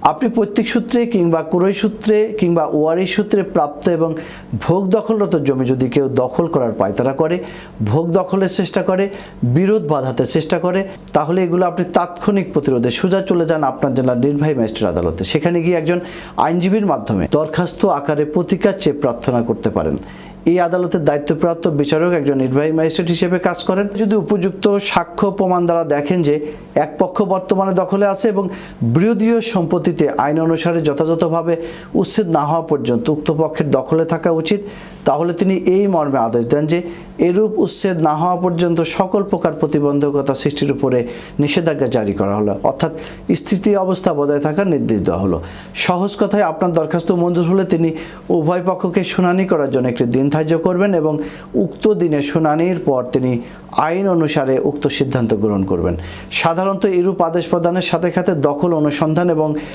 আপনি প্রত্যেক সূত্রে কিংবা কুরই সূত্রে কিংবা ওয়ারি সূত্রে প্রাপ্ত এবং ভোগ দখলরত জমি যদি কেউ দখল করার পায়তারা করে। ভোগ দখলের চেষ্টা করে, বিরোধ বাধাতে চেষ্টা করে। তাহলে এগুলো আপনি তাৎক্ষণিক প্রতিরোধে সোজা চলে যান আপনার জেলার নির্বাহী ম্যাজিস্ট্রেট আদালতে। সেখানে গিয়ে একজন আইনজীবীর মাধ্যমে দরখাস্ত আকারে প্রতিকার চেয়ে প্রার্থনা করতে পারেন। এই আদালতের দায়িত্বপ্রাপ্ত বিচারক একজন নির্বাহী ম্যাজিস্ট্রেট হিসেবে কাজ করেন। যদি উপযুক্ত সাক্ষ্য প্রমাণ দ্বারা দেখেন যে এক পক্ষ বর্তমানে দখলে আছে এবং বিরোধীয় সম্পত্তিতে আইন অনুসারে যথাযথভাবে উচ্ছেদ না হওয়া পর্যন্ত উক্ত পক্ষের দখলে থাকা উচিত, তাহলে তিনি এই মর্মে আদেশ দেন যে এরূপ উচ্ছেদ না হওয়া পর্যন্ত সকল প্রকার প্রতিবন্ধকতা সৃষ্টির উপরে নিষেধাজ্ঞা জারি করা হলো। অর্থাৎ স্থিতি অবস্থা বজায় থাকার নির্দেশ দেওয়া হলো। সহজ কথায় আপনার দরখাস্ত মঞ্জুর হলে তিনি উভয় পক্ষকে শুনানি করার জন্য একটি দিন ধার্য করবেন এবং উক্ত দিনে শুনানির পর তিনি আইন অনুসারে উক্ত সিদ্ধান্ত গ্রহণ করবেন। সাধারণত এরূপ আদেশ প্রদানের সাথে সাথে দখল অনুসন্ধান এবং